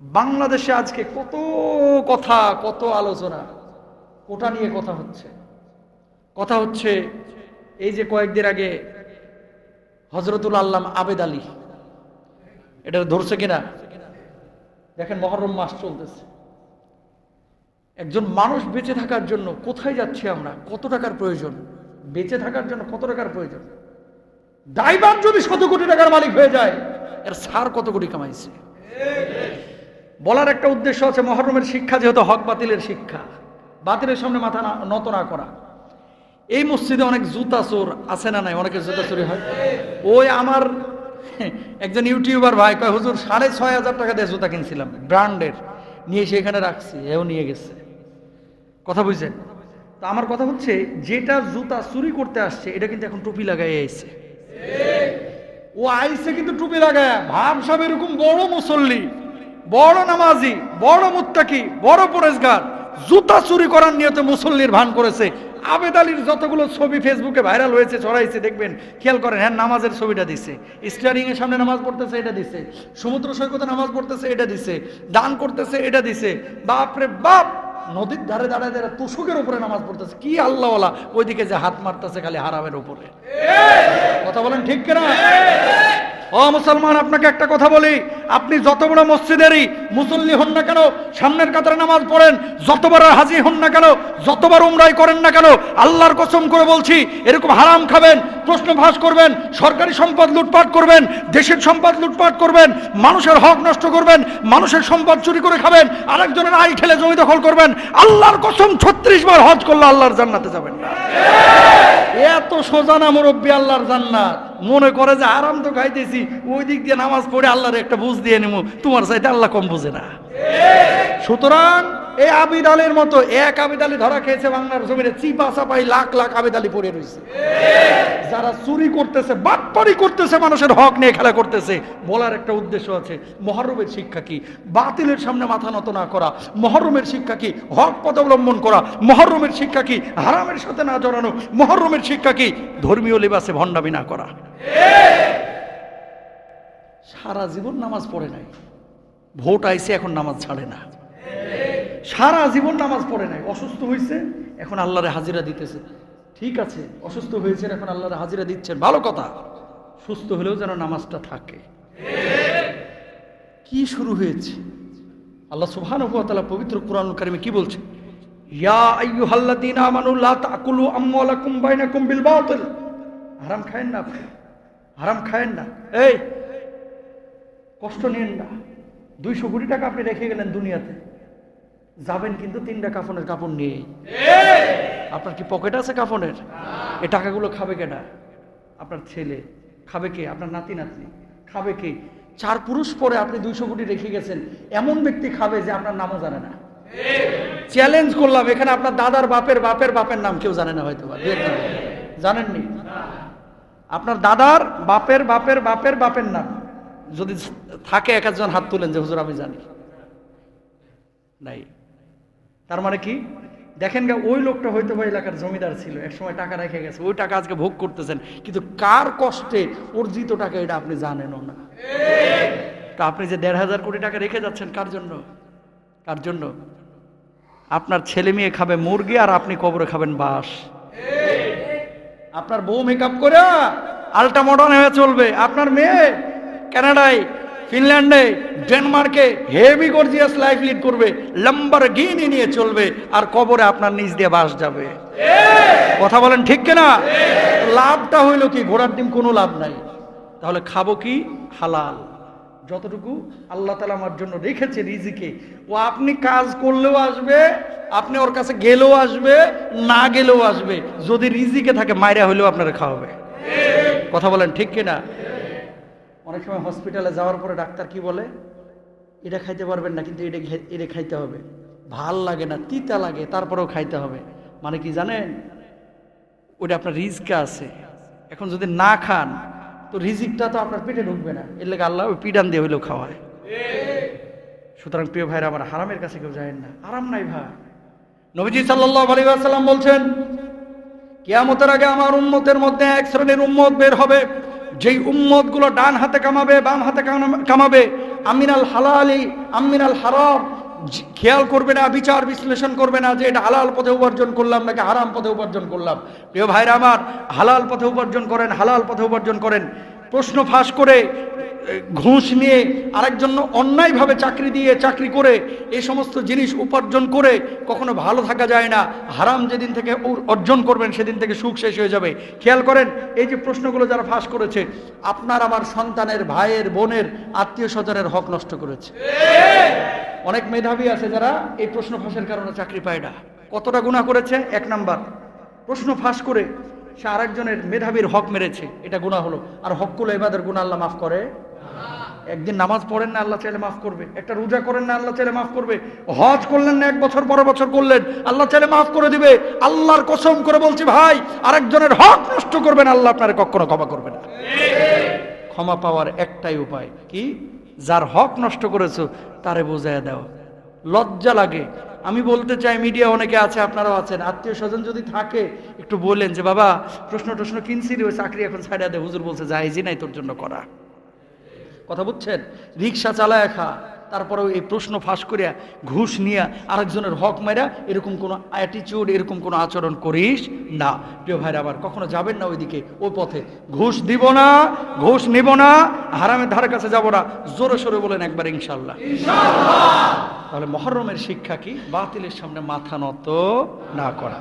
বাংলাদেশে আজকে কত কথা, কত আলোচনা ওটা নিয়ে কথা হচ্ছে। কথা হচ্ছে এই যে কয়েকদিন আগে হজরতুল আল্লাম আবেদ আলী, এটা ধরছে কিনা? দেখেন মহরম মাস চলতেছে। একজন মানুষ বেঁচে থাকার জন্য কোথায় যাচ্ছি আমরা? কত টাকার প্রয়োজন? বেঁচে থাকার জন্য কত টাকার প্রয়োজন? ড্রাইভার যদি শত কোটি টাকার মালিক হয়ে যায়, এর সার কত কোটি কামাইছে? বলার একটা উদ্দেশ্য আছে মহরমের শিক্ষা যেহেতু হক বাতিলের শিক্ষা বাতিলের সামনে মাথা না- নত না করা। এই মসজিদে অনেক জুতা চোর আছে না নাই? অনেকের জুতা চুরি হয়। ওই আমার একজন ইউটিউবার ভাই কয় হুজুর সাড়ে ছয় হাজার টাকা দিয়ে জুতা কিনছিলাম ব্র্যান্ডের। নিয়ে এসে এখানে রাখছি এও নিয়ে গেছে। কথা বুঝছেন? তো আমার কথা হচ্ছে যেটা জুতা চুরি করতে আসছে এটা কিন্তু এখন টুপি লাগাই আইছে। ও আইসে কিন্তু টুপি লাগায় ভাব সব এরকম বড় মুসল্লি। বড় নামাজি বড় মুত্তাকি বড় পরেশগার জুতা চুরি করার নিয়তে মুসল্লির ভান করেছে। আবেদ আলীর যতগুলো ছবি ফেসবুকে ভাইরাল হয়েছে ছড়াইছে দেখবেন খেয়াল করেন হ্যাঁ নামাজের ছবিটা দিছে। স্টিয়ারিং এর সামনে নামাজ পড়তেছে এটা দিছে। সমুদ্র সৈকতে নামাজ পড়তেছে এটা দিছে। দান করতেছে এটা দিছে। বাপরে বাপ! নদীর ধারে দাঁড়ায় দাঁড়ায় তুষকের উপরে নামাজ পড়তেছে। কি আল্লাহওয়ালা! ওইদিকে যে হাত মারতেছে খালি হারামের উপরে। কথা বলেন ঠিক কিনা? ও মুসলমান, আপনাকে একটা কথা বলি। আপনি যত বড় মসজিদেরই মুসল্লি হন না কেন, সামনের কাতারে নামাজ পড়েন যতবার হাজি হন না কেন যতবার উমরাই করেন না কেন, আল্লাহর কসম করে বলছি, এরকম হারাম খাবেন, প্রশ্ন ফাঁস করবেন, সরকারি সম্পদ লুটপাট করবেন, দেশের সম্পদ লুটপাট করবেন, মানুষের হক নষ্ট করবেন, মানুষের সম্পদ চুরি করে খাবেন, আরেকজনের আই ঠেলে জমি দখল করবেন, আল্লাহর কসম ছত্রিশ বার হজ করলে আল্লাহর জান্নাতে যাবেন না। এত সোজা না মুরব্বী, আল্লাহর জান্নাত। মনে করে যে আরাম তো খাইতেছি, ওই দিক দিয়ে নামাজ পড়ে আল্লাহর একটা বুঝ দিয়ে নেব তোমার চাইতে আল্লাহ কম বুঝে না। সুতরাং এই আবিদ আলীর মতো এক আবিদ আলী ধরা খেয়েছে বাংলার জমিনে, চিপা চাপাই লাখ লাখ আবিদ আলী পড়ে রয়েছে। যারা চুরি করতেছে, বাটপারি করতেছে, মানুষের হক নিয়ে খেলা করতেছে, বলার একটা উদ্দেশ্য আছে, মহরমের শিক্ষা কি? বাতিলের সামনে মাথা নত না করা, মহরমের শিক্ষা কি? হক পথ অবলম্বন করা, মহরমের শিক্ষা কি? হারামের সাথে না জড়ানো, মহরমের শিক্ষা কি? ধর্মীয় লিবাসে ভণ্ডামি না করা। সারা জীবন নামাজ পড়ে নাই। ভোট আইছে, এখন নামাজ ছাড়ে না। সারা জীবন নামাজ পড়ে নাই। অসুস্থ হয়েছে এখন আল্লাহরে হাজিরা দিতেছে। ঠিক আছে, অসুস্থ হয়েছে এখন আল্লাহরে হাজিরা দিচ্ছেন। ভালো কথা। সুস্থ হলেও যেন নামাজটা থাকে। কি শুরু হয়েছে? আল্লাহ ওয়া পবিত্র কোরআনুল কারিমে কি বলছে? হারাম খায়েন না হারাম খায়েন না। এই, কষ্ট নিয়েন না। দুইশো কোটি টাকা আপনি রেখে গেলেন দুনিয়াতে। যাবেন কিন্তু তিনটা কাফনের কাপড় নিয়েই আপনার কি পকেট আছে কাফনের? এ টাকাগুলো খাবে কেনা আপনার ছেলে। খাবে কে? আপনার নাতি নাতনি। খাবে কে? চার পুরুষ পরে আপনি দুইশো কোটি রেখে গেছেন। এমন ব্যক্তি খাবে যে আপনার নামও জানে না। চ্যালেঞ্জ করলাম এখানে আপনার দাদার বাপের বাপের বাপের নাম কেউ জানে না হয়তো জানেননি? আপনার দাদার বাপের বাপের বাপের বাপের নাম। যদি থাকে এক একজন হাত তুলেন যে, হুজুর, আমি জানি। নাই। তার মানে কি? দেখেন গা, ওই লোকটা হয়তো বা এলাকার জমিদার ছিল এক সময় টাকা রেখে গেছে, ওই টাকা আজকে ভোগ করতেছেন, কিন্তু কার কষ্টে অর্জিত টাকা এটা আপনি জানেনও না। তা আপনি যে দেড় হাজার কোটি টাকা রেখে যাচ্ছেন, কার জন্য? কার জন্য? আপনার ছেলে মেয়ে খাবে মুরগি আর আপনি কবরে খাবেন বাস আপনার বউ মেকআপ করে আলটা মডার্ন হয়ে চলবে। আপনার মেয়ে কানাডায়, ফিনল্যান্ডে, ডেনমার্কে হেভি গর্জিয়াস লাইফ লিড করবে লম্বার গিনি নিয়ে চলবে, আর কবরে আপনার নিজ দিয়ে বাস যাবে। কথা বলেন ঠিক কিনা? লাভটা হইল কি? ঘোড়ার ডিম কোনো লাভ নাই। তাহলে খাব কি? হালাল। যতটুকু আল্লাহ তালা আমার জন্য রেখেছে রিজিকে। ও আপনি কাজ করলেও আসবে, আপনি ওর কাছে গেলেও আসবে, না গেলেও আসবে। যদি রিজিকে থাকে মায়েরা হলেও আপনারা খাওয়াবে। কথা বলেন ঠিক কিনা? অনেক সময় হসপিটালে যাওয়ার পরে ডাক্তার কি বলে? এটা খাইতে পারবেন না, কিন্তু এটা এটা খাইতে হবে। ভালো লাগে না, তিতা লাগে, তারপরেও খাইতে হবে। মানে কি জানেন? ওটা আপনার রিজকে আছে। এখন যদি না খান, তো রিজিকটা তো আপনার পেটে ঢুকবে না। এর লেগে আল্লাহ ওই পিডান দিয়ে হইলেও খাওয়ায়। সুতরাং প্রিয় ভাইরা, আমার হারামের কাছে কেউ যায় না। আরাম নাই ভাই। নবীজি আলাইহি ওয়াসাল্লাম বলছেন, কিয়ামতের আগে আমার উম্মতের মধ্যে এক শ্রেণির উম্মত বের হবে। যেই উম্মতগুলো ডান হাতে কামাবে, বাম হাতে কামাবে, আমিনাল হালালি, আমিনাল হারাম খেয়াল করবে না, বিচার বিশ্লেষণ করবে না যে এটা হালাল পথে উপার্জন করলাম নাকি হারাম পথে উপার্জন করলাম। প্রিয় ভাইরা আমার, হালাল পথে উপার্জন করেন, হালাল পথে উপার্জন করেন। প্রশ্ন ফাঁস করে ঘুষ নিয়ে আরেকজন অন্যায়ভাবে চাকরি দিয়ে চাকরি করে এই সমস্ত জিনিস উপার্জন করে কখনো ভালো থাকা যায় না। হারাম যেদিন থেকে অর্জন করবেন, সেদিন থেকে সুখ শেষ হয়ে যাবে। খেয়াল করেন, এই যে প্রশ্নগুলো যারা ফাঁস করেছে, আপনার আমার সন্তানের ভাইয়ের, বোনের আত্মীয় স্বজনের হক নষ্ট করেছে। অনেক মেধাবী আছে যারা এই প্রশ্ন ফাঁসের কারণে চাকরি পায় না। কতটা গুণা করেছে? এক নাম্বার। প্রশ্ন ফাঁস করে সে আরেকজনের মেধাবীর হক মেরেছে। এটা গুণা হলো। আর হকগুলো এবাদের গুণা আল্লাহ মাফ করে। একদিন নামাজ পড়েন না, আল্লাহ চাইলে মাফ করবে। একটা রোজা করেন না, আল্লাহ চাইলে মাফ করবে। হজ করলেন না, এক বছর পর বছর করলেন, আল্লাহ চাইলে মাফ করে দিবে। আল্লাহর কসম করে বলছি ভাই, আরেকজনের হক নষ্ট করবেন, আল্লাহ আপনার কখনো ক্ষমা করবে না। ক্ষমা পাওয়ার একটাই উপায় কি? যার হক নষ্ট করেছ, তারে বোঝায় দাও। লজ্জা লাগে। আমি বলতে চাই, মিডিয়া অনেকে আছে, আপনারাও আছেন। আত্মীয় স্বজন যদি থাকে, একটু বলেন যে, বাবা প্রশ্ন টশ্ন কিনছি ওই চাকরি এখন ছাড়া দে। হুজুর বলছে যাইজি নাই তোর জন্য করা। কথা বুঝছেন? রিক্সা চালায় খা। তারপরে এই প্রশ্ন ফাঁস করিয়া ঘুষ নিয়া আরেকজনের হক মাইরা এরকম কোনো অ্যাটিটিউড এরকম কোনো আচরণ করিস না। প্রিয় ভাইরা আবার কখনো যাবেন না ওইদিকে ওই পথে। ঘুষ দিব না ঘুষ নিব না হারামের ধারে কাছে যাব না। জোরে সোরে বলেন একবার ইনশাল্লাহ তাহলে মহরমের শিক্ষা কি? বাতিলের সামনে মাথা নত না করা।